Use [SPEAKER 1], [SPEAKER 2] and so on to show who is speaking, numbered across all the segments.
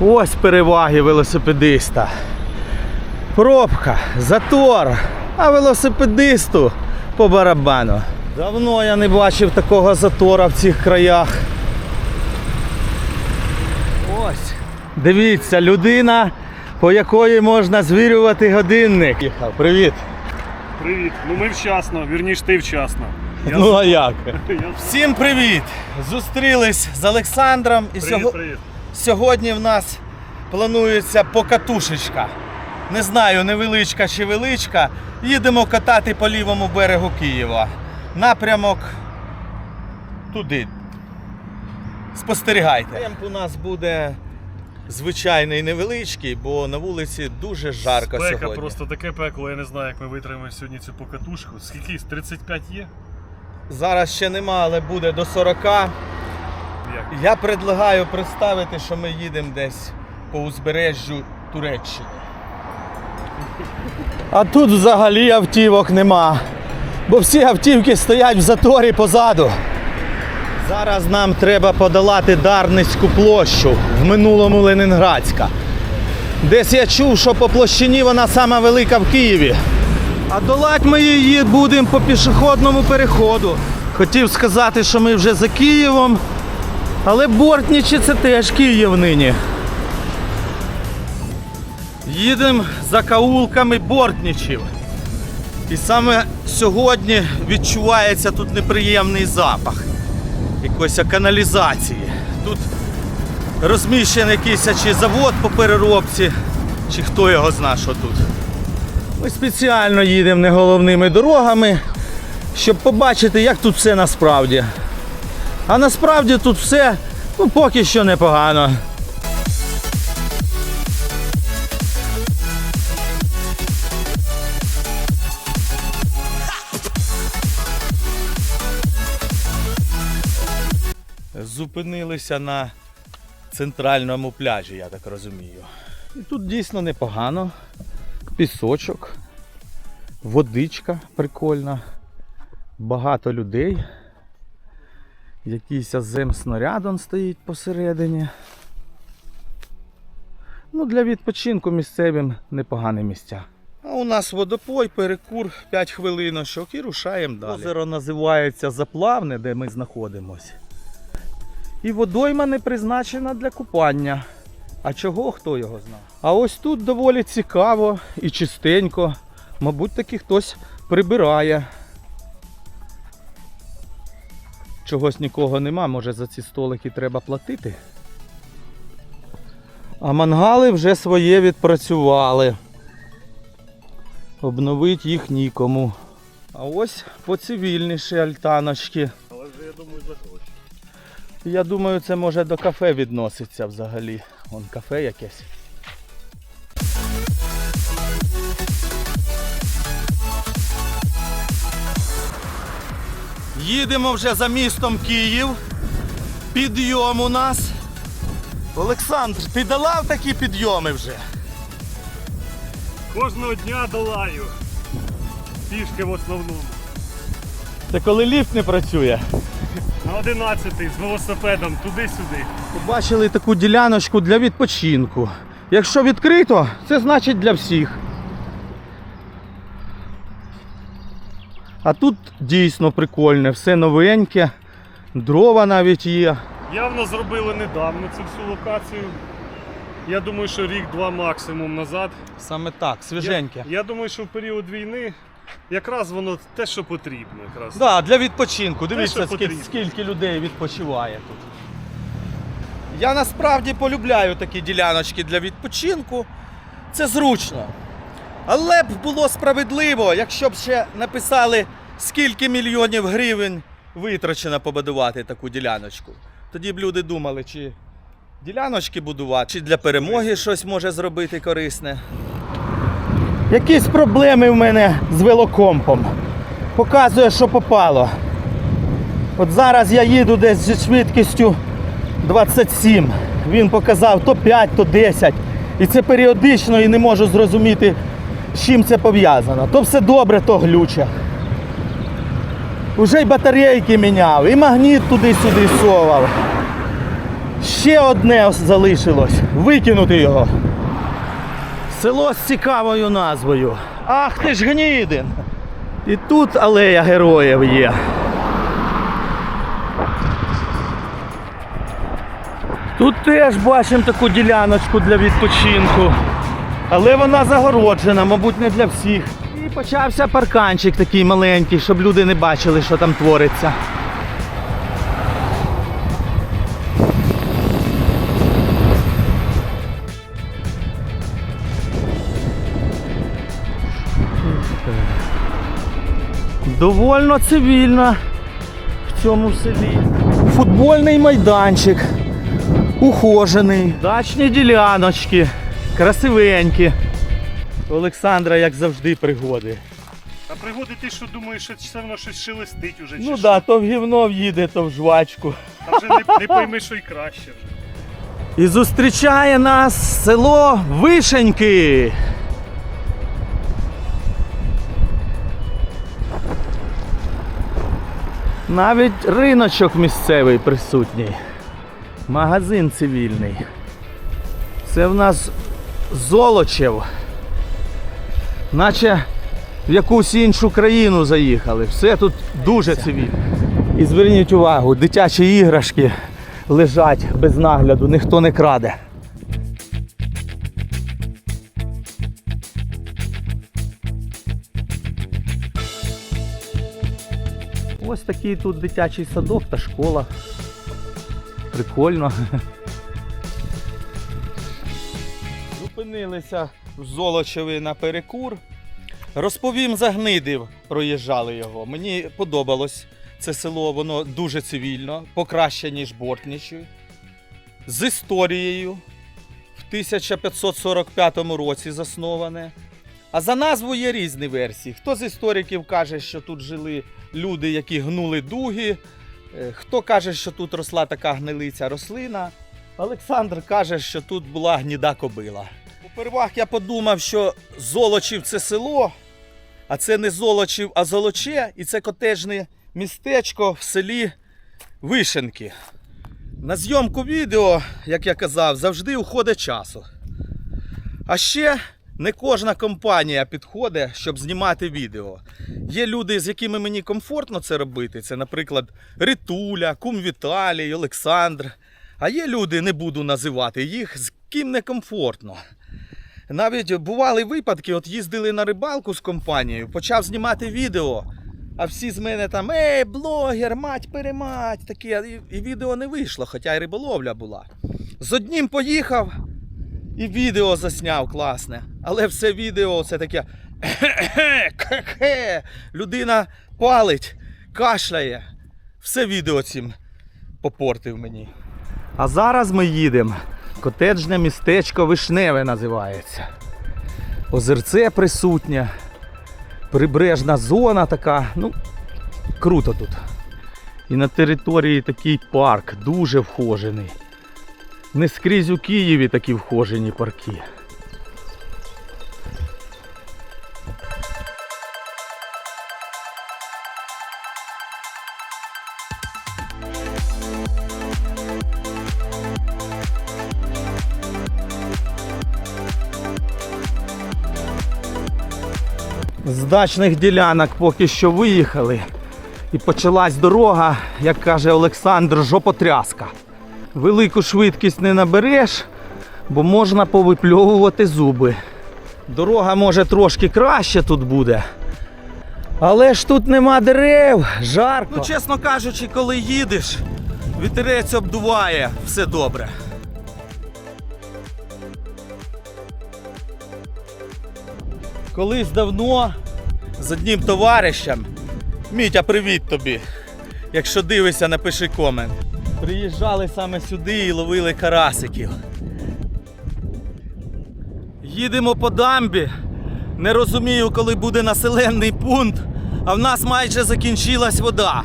[SPEAKER 1] Ось переваги велосипедиста. Пробка, затор, а велосипедисту по барабану. Давно я не бачив такого затора в цих краях. Ось. Дивіться, людина, по якої можна звірювати годинник. Привіт.
[SPEAKER 2] Привіт. Ну ми вчасно, вірніш ти вчасно. Я
[SPEAKER 1] Ну а як? Всім привіт! Зустрілись з Олександром і
[SPEAKER 2] Привіт,
[SPEAKER 1] сього-
[SPEAKER 2] привіт.
[SPEAKER 1] сьогодні в нас планується покатушечка. Не знаю, невеличка чи величка. Їдемо катати по лівому берегу Києва. Напрямок туди. Спостерігайте. Темп у нас буде звичайний невеличкий, бо на вулиці дуже жарко
[SPEAKER 2] Спека
[SPEAKER 1] сьогодні.
[SPEAKER 2] просто таке пекло, я не знаю, як ми витримаємо сьогодні цю покатушку. Скільки? 35 є?
[SPEAKER 1] Зараз ще нема, але буде до 40.
[SPEAKER 2] Як?
[SPEAKER 1] Я предлагаю представити, що ми їдемо десь по узбережжю Туреччини. А тут взагалі автівок нема. Бо всі автівки стоять в заторі позаду. Зараз нам треба подолати Дарницьку площу, в минулому Ленінградська. Десь я чув, що по площині вона сама велика в Києві. А долати ми її будемо по пішохідному переходу. Хотів сказати, що ми вже за Києвом, але Бортнічі це теж Київ нині. Їдемо за каулками Бортнічів. І саме сьогодні відчувається тут неприємний запах якоїсь каналізації. Тут розміщений якийсь чи завод по переробці, чи хто його зна, що тут. Ми спеціально їдемо не головними дорогами, щоб побачити, як тут все насправді. А насправді тут все ну, поки що непогано. Зупинилися на центральному пляжі, я так розумію. І тут дійсно непогано. Пісочок, водичка прикольна, багато людей. Якийсь азем-снаряд он стоїть посередині. Ну, для відпочинку місцевим непогані місця. А у нас водопой, перекур 5 хвилиночок і рушаємо далі. Озеро називається Заплавне, де ми знаходимося. І водойма не призначена для купання. А чого хто його знає? А ось тут доволі цікаво і чистенько. Мабуть, таки хтось прибирає. Чогось нікого нема, може за ці столики треба платити. А мангали вже своє відпрацювали. Обновити їх нікому. А ось поцивільніші альтаночки.
[SPEAKER 2] Але вже я думаю за гроші.
[SPEAKER 1] Я думаю, це може до кафе відноситься взагалі. Вон кафе якесь. Їдемо вже за містом Київ. Підйом у нас. Олександр, ти долав такі підйоми вже?
[SPEAKER 2] Кожного дня долаю. Пішки в основному.
[SPEAKER 1] Це коли ліфт не працює.
[SPEAKER 2] На 11-й з велосипедом туди-сюди.
[SPEAKER 1] Побачили таку діляночку для відпочинку. Якщо відкрито, це значить для всіх. А тут дійсно прикольне, все новеньке, дрова навіть є.
[SPEAKER 2] Явно зробили недавно цю всю локацію. Я думаю, що рік-два максимум назад.
[SPEAKER 1] Саме так, свіженьке.
[SPEAKER 2] Я, я думаю, що в період війни якраз воно те, що потрібно. Якраз.
[SPEAKER 1] Да, для відпочинку. Дивіться,
[SPEAKER 2] що
[SPEAKER 1] скільки,
[SPEAKER 2] потрібно.
[SPEAKER 1] скільки людей відпочиває тут. Я насправді полюбляю такі діляночки для відпочинку. Це зручно. Але б було справедливо, якщо б ще написали, скільки мільйонів гривень витрачено побудувати таку діляночку. Тоді б люди думали, чи діляночки будувати, чи для перемоги щось може зробити корисне. Якісь проблеми в мене з велокомпом. Показує, що попало. От зараз я їду десь зі швидкістю 27. Він показав то 5, то 10. І це періодично і не можу зрозуміти, з чим це пов'язано. То все добре, то глюче. Уже й батарейки міняв, і магніт туди-сюди совав. Ще одне залишилось. Викинути його. Село з цікавою назвою. Ах ти ж гнідин! І тут алея героїв є. Тут теж бачимо таку діляночку для відпочинку. Але вона загороджена, мабуть, не для всіх. І почався парканчик такий маленький, щоб люди не бачили, що там твориться. Довольно цивільно в цьому селі. Футбольний майданчик, ухожений, дачні діляночки, красивенькі. У Олександра, як завжди, пригоди.
[SPEAKER 2] А пригоди ти що думаєш, що все воно щось шелестить уже
[SPEAKER 1] Ну так, да, то в гівно в'їде, то в жвачку.
[SPEAKER 2] А вже не, не пойми, що й краще вже.
[SPEAKER 1] І зустрічає нас село Вишеньки. Навіть риночок місцевий присутній. Магазин цивільний. Це в нас Золочев. Наче в якусь іншу країну заїхали. Все тут дуже цивільно. І зверніть увагу, дитячі іграшки лежать без нагляду, ніхто не краде. Ось такий тут дитячий садок та школа. Прикольно. Зупинилися в Золочеві на перекур. Розповім за гнидив, проїжджали його. Мені подобалось це село, воно дуже цивільно, покраще, ніж Бортничі. З історією в 1545 році засноване. А за назву є різні версії. Хто з істориків каже, що тут жили люди, які гнули дуги, е, хто каже, що тут росла така гнилиця рослина. Олександр каже, що тут була гніда кобила. Попервах я подумав, що Золочів це село, а це не Золочів, а Золоче, і це котежне містечко в селі Вишенки. На зйомку відео, як я казав, завжди уходить часу. А ще не кожна компанія підходить, щоб знімати відео. Є люди, з якими мені комфортно це робити. Це, наприклад, Ритуля, Кум Віталій, Олександр. А є люди, не буду називати їх, з ким некомфортно. Навіть бували випадки, от їздили на рибалку з компанією, почав знімати відео, а всі з мене там ей, блогер, мать перемать, таке, і відео не вийшло, хоча й риболовля була. З одним поїхав і відео засняв класне. Але все відео це таке. «Кхе-кхе». Людина палить, кашляє. Все відео цим попортив мені. А зараз ми їдемо. Котеджне містечко Вишневе називається. Озерце присутнє. Прибережна зона така. Ну, круто тут. І на території такий парк, дуже вхожений. Не скрізь у Києві такі вхожені парки. З дачних ділянок поки що виїхали. І почалась дорога, як каже Олександр, жопотряска. Велику швидкість не набереш, бо можна повипльовувати зуби. Дорога може трошки краще тут буде. Але ж тут нема дерев, жарко. Ну, чесно кажучи, коли їдеш, вітерець обдуває, все добре. Колись давно з одним товаришем. Мітя, привіт тобі. Якщо дивишся, напиши комент. Приїжджали саме сюди і ловили карасиків. Їдемо по дамбі. Не розумію, коли буде населений пункт, а в нас майже закінчилась вода.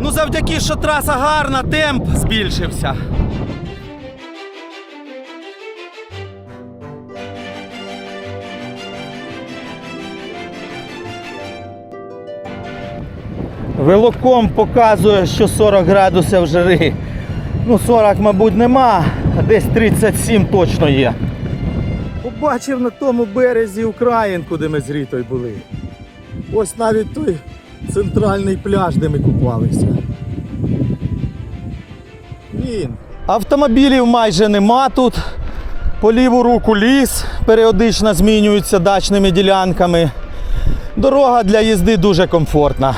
[SPEAKER 1] Ну, завдяки, що траса гарна, темп збільшився. Велоком показує, що 40 градусів жари. Ну, 40, мабуть, нема, а десь 37 точно є. Побачив на тому березі Українку, де ми з Рітою були. Ось навіть той центральний пляж, де ми купалися. Він. Автомобілів майже нема тут. По ліву руку ліс періодично змінюється дачними ділянками. Дорога для їзди дуже комфортна.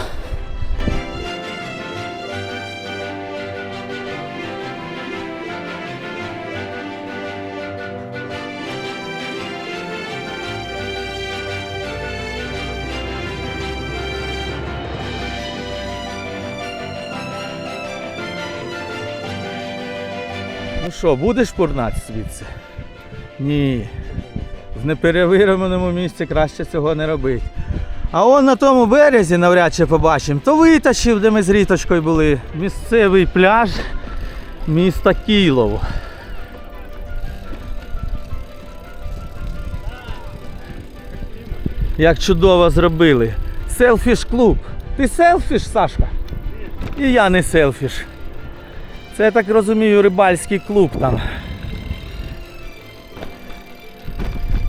[SPEAKER 1] Що, будеш пурнати звідси? Ні. В неперевіреному місці краще цього не робити. А он на тому березі навряд чи побачимо, то витащив, де ми з ріточкою були. Місцевий пляж міста Кілов. Як чудово зробили. Селфіш клуб. Ти селфіш, Сашка? І я не селфіш. Це я так розумію, рибальський клуб там.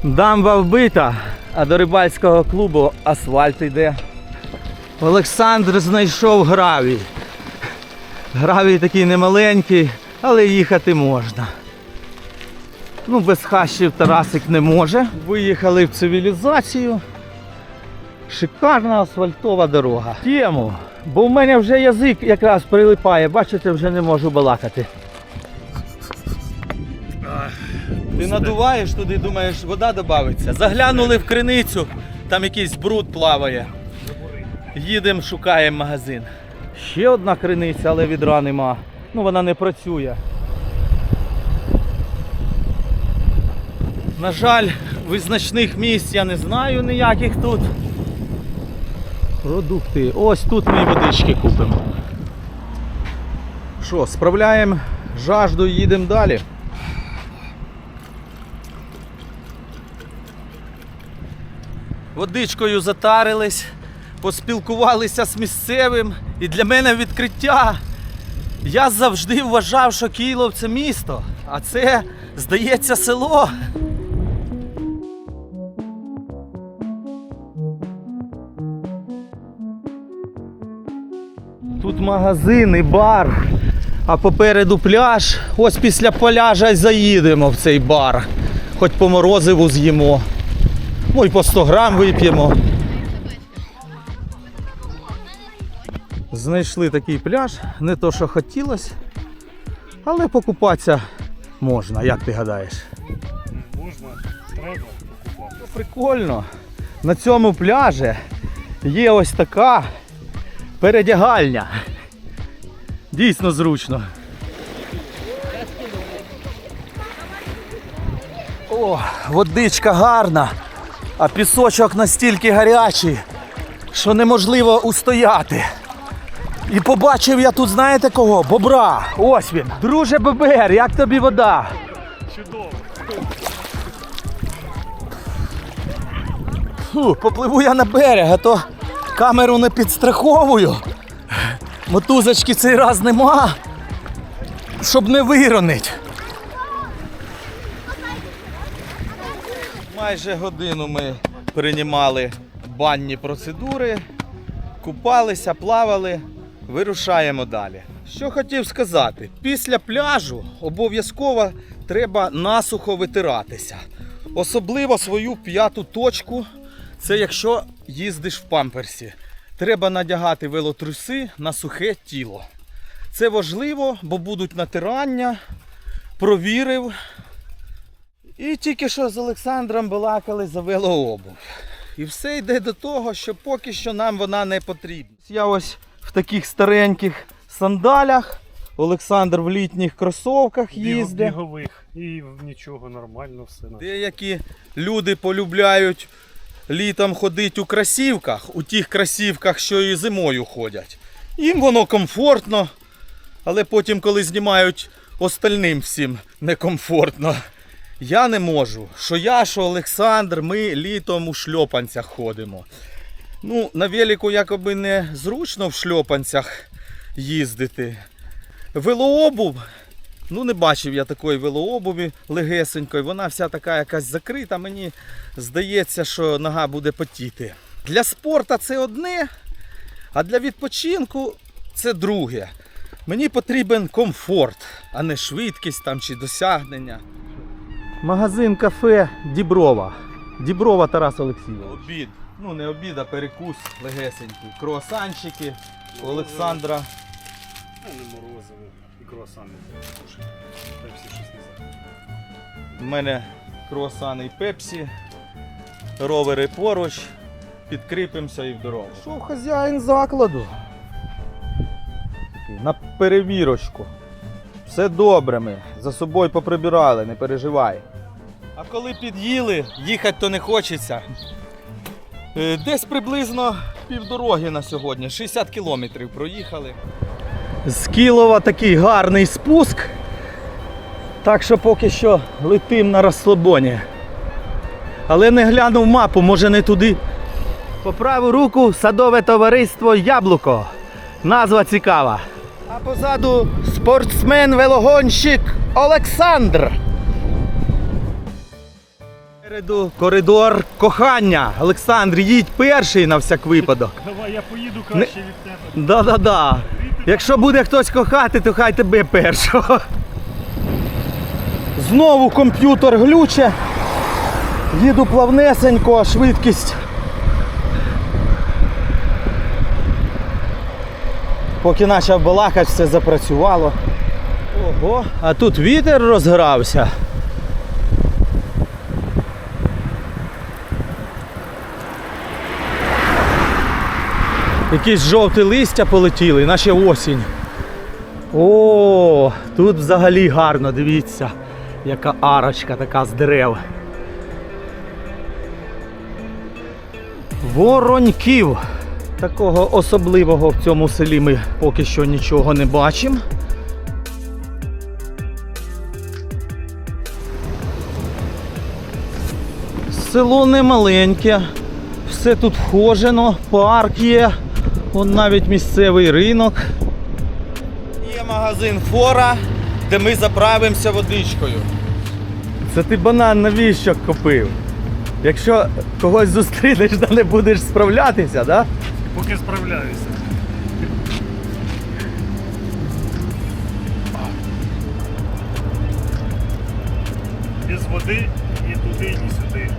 [SPEAKER 1] Дамба вбита, а до рибальського клубу асфальт йде. Олександр знайшов гравій. Гравій такий немаленький, але їхати можна. Ну, без хащів Тарасик не може. Виїхали в цивілізацію. Шикарна асфальтова дорога. Тему, бо в мене вже язик якраз прилипає, бачите, вже не можу балакати. Ти надуваєш туди, думаєш, вода додається. Заглянули в криницю, там якийсь бруд плаває. Їдемо, шукаємо магазин. Ще одна криниця, але відра нема. Ну вона не працює. На жаль, визначних місць я не знаю ніяких тут. Продукти. Ось тут ми водички купимо. Що, справляємо жажду і їдемо далі. Водичкою затарились, поспілкувалися з місцевим. І для мене відкриття. Я завжди вважав, що Київ це місто, а це, здається, село. Тут магазин і бар, а попереду пляж. Ось після пляжа й заїдемо в цей бар. Хоч по морозиву з'їмо. Ну і по 100 грам вип'ємо. Знайшли такий пляж, не то що хотілося, але покупатися можна, як ти гадаєш.
[SPEAKER 2] Можна, треба покупати.
[SPEAKER 1] Прикольно. На цьому пляжі є ось така передягальня. Дійсно зручно. О, водичка гарна, а пісочок настільки гарячий, що неможливо устояти. І побачив я тут, знаєте кого? Бобра. Ось він. Друже Бобер, як тобі вода?
[SPEAKER 2] Чудово.
[SPEAKER 1] Фу, попливу я на берег, а то камеру не підстраховую. Мотузочки цей раз нема, щоб не виронить. Майже годину ми приймали банні процедури, купалися, плавали, вирушаємо далі. Що хотів сказати, після пляжу обов'язково треба насухо витиратися. Особливо свою п'яту точку це якщо їздиш в памперсі. Треба надягати велотруси на сухе тіло. Це важливо, бо будуть натирання. Провірив. І тільки що з Олександром балакали за велообув. І все йде до того, що поки що нам вона не потрібна. Я ось в таких стареньких сандалях. Олександр в літніх кросовках їздить.
[SPEAKER 2] Бігових. І нічого, нормально все.
[SPEAKER 1] Деякі люди полюбляють літом ходити у красівках, у тих красівках, що і зимою ходять. Їм воно комфортно, але потім, коли знімають остальним всім некомфортно. Я не можу. Що я, що Олександр, ми літом у шльопанцях ходимо. Ну, на велику якоби не зручно в шльопанцях їздити. Велообув. Ну, не бачив я такої велообуві легесенької. Вона вся така якась закрита. Мені здається, що нога буде потіти. Для спорту це одне, а для відпочинку це друге. Мені потрібен комфорт, а не швидкість там чи досягнення. Магазин кафе Діброва. Діброва Тарас Олексійович. Обід. Ну не обід, а перекус легесенький. Круасанчики у Олександра.
[SPEAKER 2] Ну, не морозиво. І круасани. Пепсі щось не знаю.
[SPEAKER 1] У мене круасани і пепсі. Ровери поруч. Підкріпимося і в дорогу. Що хазяїн закладу? На перевірочку. Все добре ми. За собою поприбирали, не переживай. А коли під'їли, їхати то не хочеться. Е, Десь приблизно півдороги на сьогодні. 60 кілометрів проїхали. З Кілова такий гарний спуск. Так що поки що летим на розслабоні. Але не глянув мапу, може не туди. По праву руку садове товариство Яблуко. Назва цікава. А позаду спортсмен-велогонщик Олександр. Переду коридор кохання. Олександр, їдь перший на всяк випадок.
[SPEAKER 2] Давай я поїду краще від тебе.
[SPEAKER 1] Да-да-да. Якщо буде хтось кохати, то хай тебе першого. Знову комп'ютер глюче. Їду плавнесенько, а швидкість. Поки почав балакати, все запрацювало. Ого, а тут вітер розгрався. Якісь жовті листя полетіли, наче осінь. О, тут взагалі гарно, дивіться, яка арочка така з дерев. Вороньків. Такого особливого в цьому селі ми поки що нічого не бачимо. Село не маленьке, все тут вхожено, парк є, Вон навіть місцевий ринок. Є магазин Фора, де ми заправимося водичкою. Це ти банан навіщо купив? Якщо когось зустрінеш, то не будеш справлятися, так? Да?
[SPEAKER 2] Поки справляюся. Без води ні туди, ні сюди.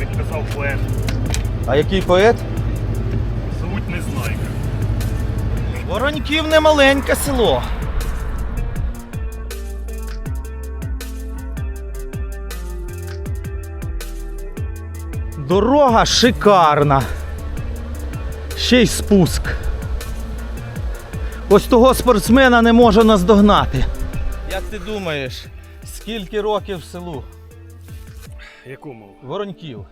[SPEAKER 2] Як казав поет,
[SPEAKER 1] А який поет? Вороньків не маленьке село. Дорога шикарна. Ще й спуск. Ось того спортсмена не можу наздогнати. Як ти думаєш, скільки років в селу?
[SPEAKER 2] Якому?
[SPEAKER 1] Вороньків.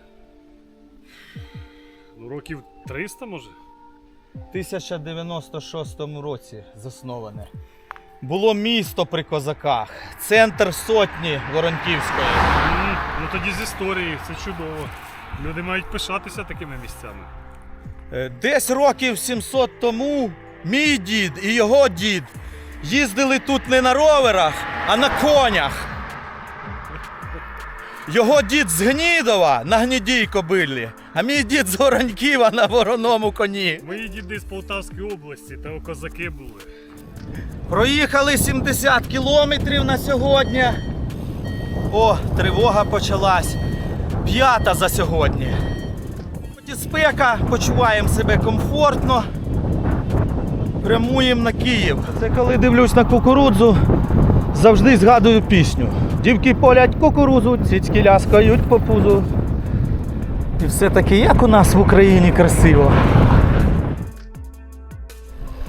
[SPEAKER 2] Ну, років 300 може?
[SPEAKER 1] В 1096 році засноване. Було місто при козаках, центр сотні Воронківської.
[SPEAKER 2] М, Ну тоді з історії, це чудово. Люди мають пишатися такими місцями.
[SPEAKER 1] Е, Десь років 700 тому мій дід і його дід їздили тут не на роверах, а на конях. Його дід з Гнідова на гнідій кобилі, а мій дід з Вороньківа на вороному коні.
[SPEAKER 2] Мої діди з Полтавської області, та козаки були.
[SPEAKER 1] Проїхали 70 кілометрів на сьогодні. О, тривога почалась. П'ята за сьогодні. Хоч і спека, почуваємо себе комфортно. Прямуємо на Київ. Це коли дивлюсь на кукурудзу, завжди згадую пісню. Дівки полять кукурудзу, цицьки ляскають по пузу. І все таки, як у нас в Україні красиво.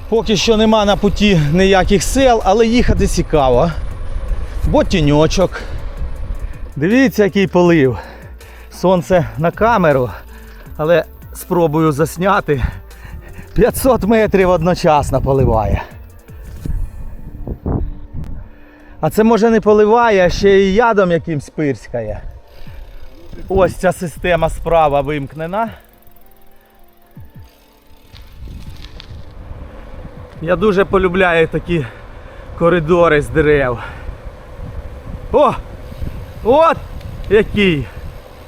[SPEAKER 1] Поки що нема на путі ніяких сел, але їхати цікаво. Бо тіньочок. Дивіться, який полив. Сонце на камеру, але спробую засняти. 500 метрів одночасно поливає. А це може не поливає, а ще і ядом якимсь пирскає. Ось ця система справа вимкнена. Я дуже полюбляю такі коридори з дерев. О! От який!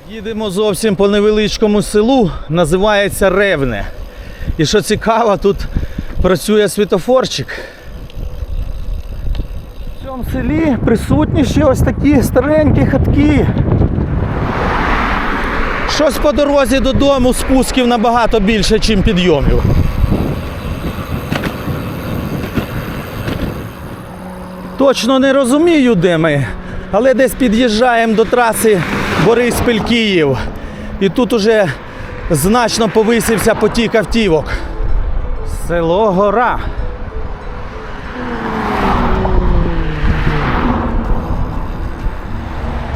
[SPEAKER 1] Їдемо зовсім по невеличкому селу, називається Ревне. І що цікаво, тут працює світофорчик. В цьому селі присутні ще ось такі старенькі хатки. Щось по дорозі додому спусків набагато більше, ніж підйомів. Точно не розумію, де ми, але десь під'їжджаємо до траси Бориспіль-Київ. І тут уже значно повисився потік автівок. Село Гора.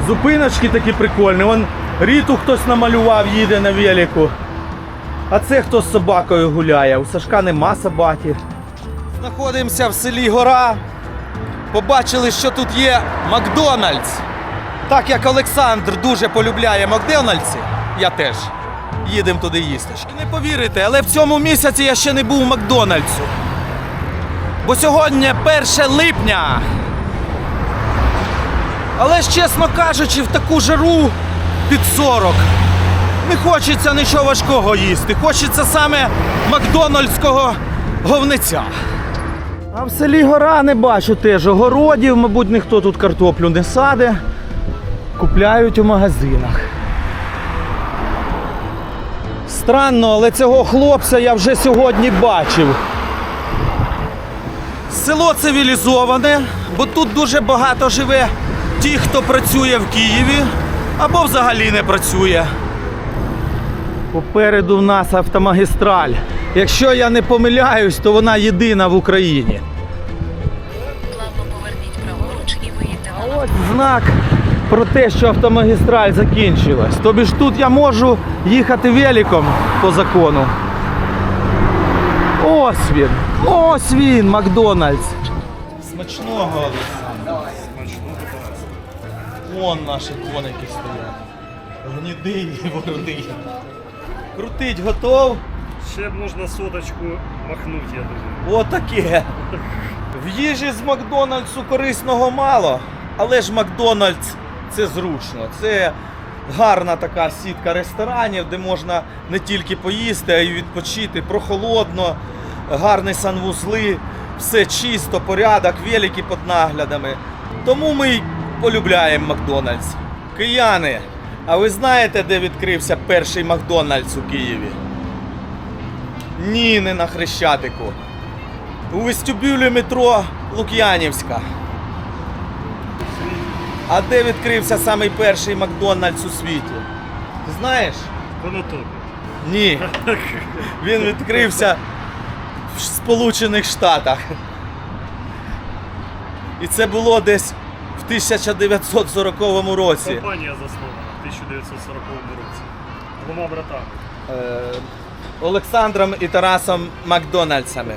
[SPEAKER 1] Зупиночки такі прикольні. Вон ріту хтось намалював, їде на велику. А це хто з собакою гуляє. У Сашка нема собаки. Знаходимося в селі Гора. Побачили, що тут є Макдональдс. Так як Олександр дуже полюбляє Макдональдси, я теж. Їдемо туди їсти. Не повірите, але в цьому місяці я ще не був у Макдональдсу. Бо сьогодні 1 липня. Але ж, чесно кажучи, в таку жару під 40 не хочеться нічого важкого їсти. Хочеться саме макдональдського говнеця. А в селі гора не бачу теж огородів, мабуть, ніхто тут картоплю не саде. Купляють у магазинах. Странно, але цього хлопця я вже сьогодні бачив. Село цивілізоване, бо тут дуже багато живе тих, хто працює в Києві або взагалі не працює. Попереду в нас автомагістраль. Якщо я не помиляюсь, то вона єдина в Україні.
[SPEAKER 3] Плавно поверніть праворуч і виїдьте на
[SPEAKER 1] Ось знак про те, що автомагістраль закінчилась. Тобі ж тут я можу їхати великом по закону. Ось він. Ось він, Макдональдс. Смачного. Вон наші коники стоять. Гніди і ворони. Крутить готов.
[SPEAKER 2] Ще б можна соточку махнути, я думаю.
[SPEAKER 1] Отаке. В їжі з Макдональдсу корисного мало, але ж Макдональдс це зручно. Це гарна така сітка ресторанів, де можна не тільки поїсти, а й відпочити. Прохолодно, гарні санвузли, все чисто, порядок, великі під наглядами. Тому ми полюбляємо Макдональдс. Кияни, а ви знаєте, де відкрився перший Макдональдс у Києві? Ні, не на Хрещатику. У вестибюлі метро Лук'янівська. А де відкрився самий перший Макдональдс у світі? Ти знаєш?
[SPEAKER 2] Конотопі.
[SPEAKER 1] Ні. Він відкрився в Сполучених Штатах. І це було десь 1940 році.
[SPEAKER 2] Компанія заснована в 1940 році. Двома братами.
[SPEAKER 1] Е, Олександром і Тарасом Макдональдсами.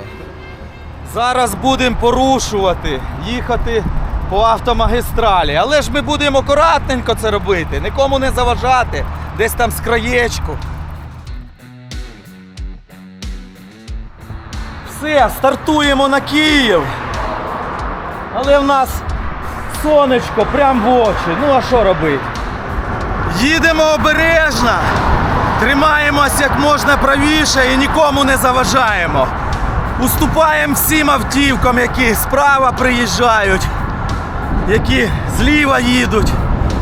[SPEAKER 1] Зараз будемо порушувати, їхати по автомагістралі. Але ж ми будемо акуратненько це робити, нікому не заважати, десь там з краєчку. Все, стартуємо на Київ. Але в нас сонечко прям в очі. Ну а що робити? Їдемо обережно. Тримаємось як можна правіше і нікому не заважаємо. Уступаємо всім автівкам, які справа приїжджають, які зліва їдуть.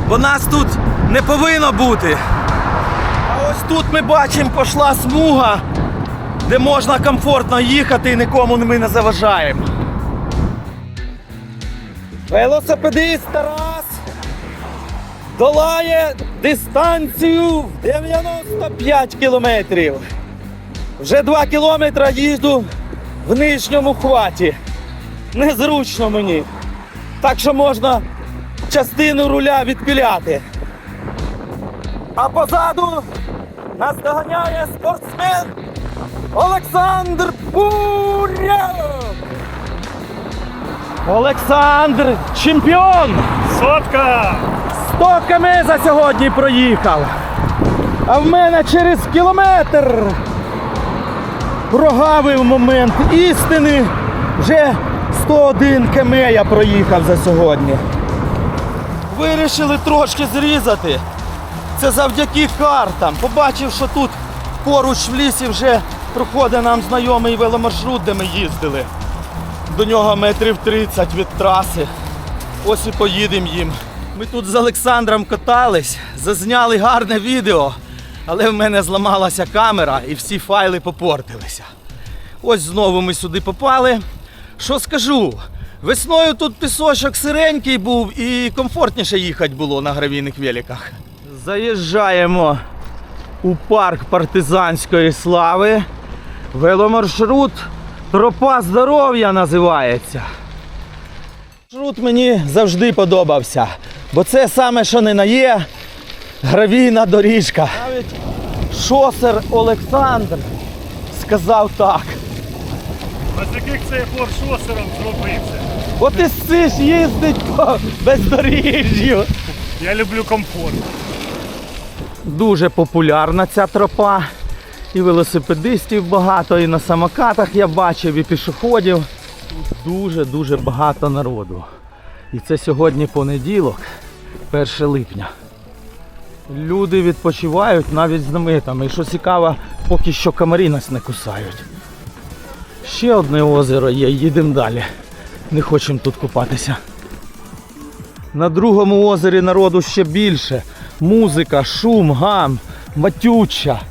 [SPEAKER 1] Бо нас тут не повинно бути. А ось тут ми бачимо, пішла смуга, де можна комфортно їхати і нікому ми не заважаємо. Велосипедист Тарас долає дистанцію в 95 кілометрів. Вже 2 кілометри їду в нижньому хваті. Незручно мені. Так що можна частину руля відпіляти. А позаду нас доганяє спортсмен Олександр Буряк. Олександр чемпіон!
[SPEAKER 2] Сотка!
[SPEAKER 1] 100 км за сьогодні проїхав. А в мене через кілометр прогавив момент істини Вже 101 км я проїхав за сьогодні. Вирішили трошки зрізати. Це завдяки картам. Побачив, що тут поруч в лісі вже проходить нам знайомий веломаршрут, де ми їздили. До нього метрів 30 від траси. Ось і поїдемо їм. Ми тут з Олександром катались, зазняли гарне відео, але в мене зламалася камера і всі файли попортилися. Ось знову ми сюди попали. Що скажу? Весною тут пісочок сиренький був і комфортніше їхати було на гравійних великах. Заїжджаємо у парк партизанської слави. Веломаршрут Тропа здоров'я називається. Маршрут мені завжди подобався, бо це саме, що не на є, гравійна доріжка. Навіть шосер Олександр сказав так.
[SPEAKER 2] Без яких це цей форшосером зробився.
[SPEAKER 1] От і сиш їздить по бездоріжжю.
[SPEAKER 2] Я люблю комфорт.
[SPEAKER 1] Дуже популярна ця тропа. І велосипедистів багато, і на самокатах я бачив, і пішоходів. Дуже-дуже багато народу. І це сьогодні понеділок, 1 липня. Люди відпочивають навіть з наметами. І що цікаво, поки що комарі нас не кусають. Ще одне озеро є, їдемо далі. Не хочемо тут купатися. На другому озері народу ще більше. Музика, шум, гам, матюча.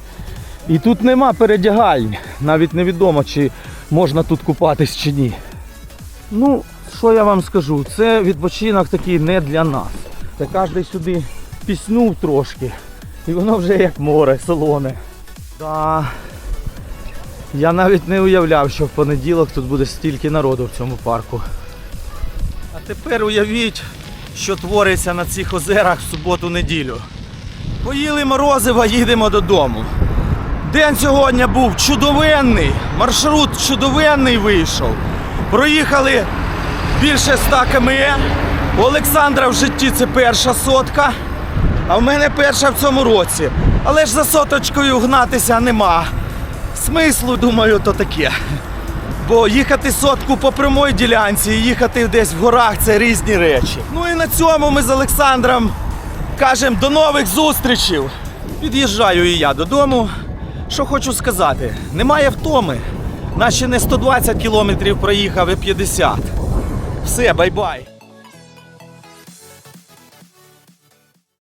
[SPEAKER 1] І тут нема передягальні. Навіть невідомо, чи можна тут купатись чи ні. Ну, що я вам скажу, це відпочинок такий не для нас. Це кожен сюди піснув трошки. І воно вже як море, солоне. Да. Я навіть не уявляв, що в понеділок тут буде стільки народу в цьому парку. А тепер уявіть, що твориться на цих озерах в суботу-неділю. Поїли морозива, їдемо додому. День сьогодні був чудовенний, маршрут чудовенний вийшов. Проїхали більше 100 км. У Олександра в житті це перша сотка, а в мене перша в цьому році. Але ж за соточкою гнатися нема. Смислу, думаю, то таке. Бо їхати сотку по прямой ділянці і їхати десь в горах це різні речі. Ну і на цьому ми з Олександром кажемо до нових зустрічей. Під'їжджаю і я додому. Що хочу сказати, немає втоми. Наші не 120 кілометрів проїхав і 50. Все, бай-бай.